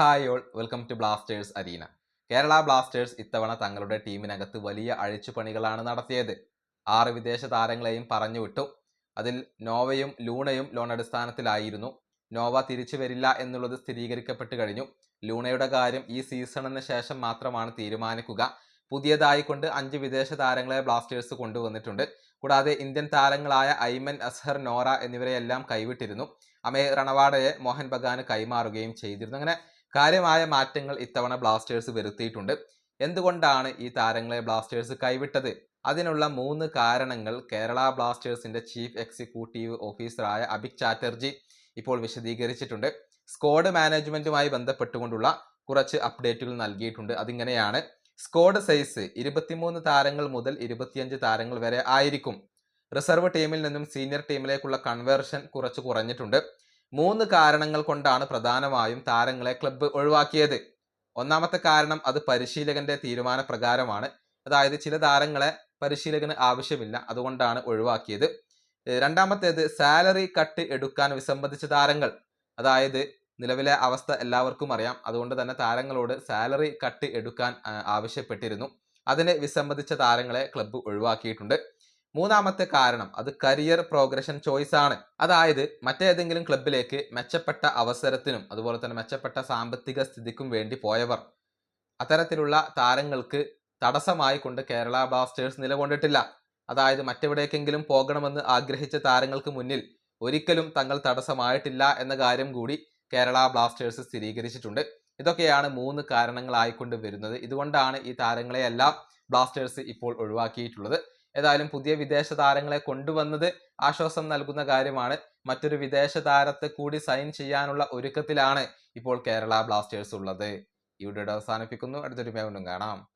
Hi all welcome to Blasters Arena Kerala Blasters ഇത്തവണ തങ്ങളുടെ ടീമിനകത്ത് വലിയ അഴിച്ചുപണികളാണ് നടത്തിയത്. ആറ് വിദേശ താരങ്ങളെയും പറഞ്ഞു വിട്ടു. അതിൽ നോവയും ലൂണയും ലോൺ അടിസ്ഥാനത്തിലായിരുന്നു നോവ തിരിച്ചു വരില്ല എന്നുള്ളത് സ്ഥിരീകരിക്കപ്പെട്ടു കഴിഞ്ഞു. ലൂണയുടെ കാര്യം ഈ സീസണിന് ശേഷം മാത്രമാണ് തീരുമാനിക്കുക. പുതിയതായി കൊണ്ട് അഞ്ച് വിദേശ താരങ്ങളെ ബ്ലാസ്റ്റേഴ്സ് കൊണ്ടുവന്നിട്ടുണ്ട്. കൂടാതെ ഇന്ത്യൻ താരങ്ങളായ ഐമൻ അസ്ഹർ നോറ എന്നിവരെയെല്ലാം കൈവിട്ടിരുന്നു. അമേ റണവാഡയെ മോഹൻ ബഗാന് കൈമാറുകയും ചെയ്തിരുന്നു. അങ്ങനെ കാര്യമായ മാറ്റങ്ങൾ ഇത്തവണ ബ്ലാസ്റ്റേഴ്സ് വരുത്തിയിട്ടുണ്ട്. എന്തുകൊണ്ടാണ് ഈ താരങ്ങളെ ബ്ലാസ്റ്റേഴ്സ് കൈവിട്ടത്? അതിനുള്ള മൂന്ന് കാരണങ്ങൾ കേരള ബ്ലാസ്റ്റേഴ്സിന്റെ ചീഫ് എക്സിക്യൂട്ടീവ് ഓഫീസറായ അഭിക് ചാറ്റർജി ഇപ്പോൾ വിശദീകരിച്ചിട്ടുണ്ട്. സ്ക്വാഡ് മാനേജ്മെന്റുമായി ബന്ധപ്പെട്ടുകൊണ്ടുള്ള കുറച്ച് അപ്ഡേറ്റുകൾ നൽകിയിട്ടുണ്ട്. അതിങ്ങനെയാണ്. സ്ക്വാഡ് സൈസ് ഇരുപത്തിമൂന്ന് താരങ്ങൾ മുതൽ ഇരുപത്തിയഞ്ച് താരങ്ങൾ വരെ ആയിരിക്കും. റിസർവ് ടീമിൽ നിന്നും സീനിയർ ടീമിലേക്കുള്ള കൺവേർഷൻ കുറച്ച് കുറഞ്ഞിട്ടുണ്ട്. മൂന്ന് കാരണങ്ങൾ കൊണ്ടാണ് പ്രധാനമായും താരങ്ങളെ ക്ലബ്ബ് ഒഴിവാക്കിയത്. ഒന്നാമത്തെ കാരണം അത് പരിശീലകന്റെ തീരുമാന പ്രകാരമാണ് അതായത് ചില താരങ്ങളെ പരിശീലകന് ആവശ്യമില്ല അതുകൊണ്ടാണ് ഒഴിവാക്കിയത്. രണ്ടാമത്തേത് സാലറി കട്ട് എടുക്കാൻ വിസമ്മതിച്ച താരങ്ങൾ. അതായത് നിലവിലെ അവസ്ഥ എല്ലാവർക്കും അറിയാം. അതുകൊണ്ട് തന്നെ താരങ്ങളോട് സാലറി കട്ട് എടുക്കാൻ ആവശ്യപ്പെട്ടിരുന്നു. അതിന് വിസമ്മതിച്ച താരങ്ങളെ ക്ലബ്ബ് ഒഴിവാക്കിയിട്ടുണ്ട്. മൂന്നാമത്തെ കാരണം അത് കരിയർ പ്രോഗ്രഷൻ ചോയ്സ് ആണ്. അതായത് മറ്റേതെങ്കിലും ക്ലബിലേക്ക് മെച്ചപ്പെട്ട അവസരത്തിനും അതുപോലെ തന്നെ മെച്ചപ്പെട്ട സാമ്പത്തിക സ്ഥിതിക്കും വേണ്ടി പോയവർ അത്തരത്തിലുള്ള താരങ്ങൾക്ക് തടസ്സമായി കൊണ്ട് കേരള ബ്ലാസ്റ്റേഴ്സ് നിലകൊണ്ടിട്ടില്ല. അതായത് മറ്റെവിടേക്കെങ്കിലും പോകണമെന്ന് ആഗ്രഹിച്ച താരങ്ങൾക്ക് മുന്നിൽ ഒരിക്കലും തങ്ങൾ തടസ്സമായിട്ടില്ല എന്ന കാര്യം കൂടി കേരള ബ്ലാസ്റ്റേഴ്സ് സ്ഥിരീകരിച്ചിട്ടുണ്ട്. ഇതൊക്കെയാണ് മൂന്ന് കാരണങ്ങളായിക്കൊണ്ട് വരുന്നത്. ഇതുകൊണ്ടാണ് ഈ താരങ്ങളെയെല്ലാം ബ്ലാസ്റ്റേഴ്സ് ഇപ്പോൾ ഒഴിവാക്കിയിട്ടുള്ളത്. ഏതായാലും പുതിയ വിദേശ താരങ്ങളെ കൊണ്ടുവന്നത് ആശ്വാസം നൽകുന്ന കാര്യമാണ്. മറ്റൊരു വിദേശ താരത്തെ കൂടി സൈൻ ചെയ്യാനുള്ള ഒരുക്കത്തിലാണ് ഇപ്പോൾ കേരള ബ്ലാസ്റ്റേഴ്സ് ഉള്ളത്. വീഡിയോ അവസാനിപ്പിക്കുന്നു. അടുത്തൊരു വീണ്ടും കാണാം.